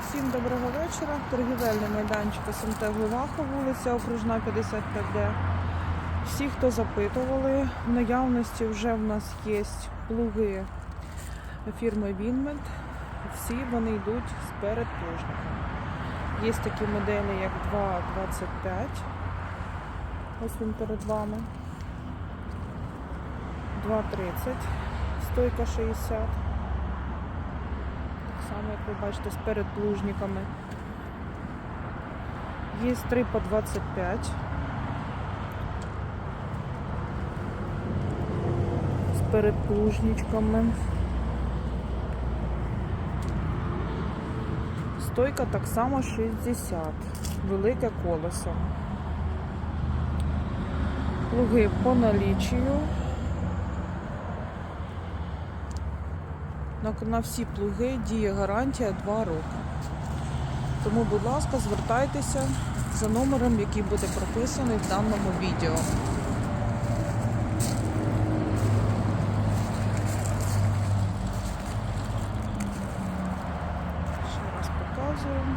Всім доброго вечора. Торгівельний майданчик СМТ Гливаха, вулиця Окружна 55Д. Всі, хто запитували, в наявності вже в нас є плуги фірми Вінмет. Всі вони йдуть з передплужником. Є такі моделі, як 2.25. Ось він перед вами. 2.30, стойка 60. Само, як ви бачите, з передплужниками. Є 3 по 25. З передплужничками. Стойка так само 60. Велике колесо. Плуги по налічію. На всі плуги діє гарантія 2 роки. Тому, будь ласка, звертайтеся за номером, який буде прописаний в даному відео. Ще раз показую.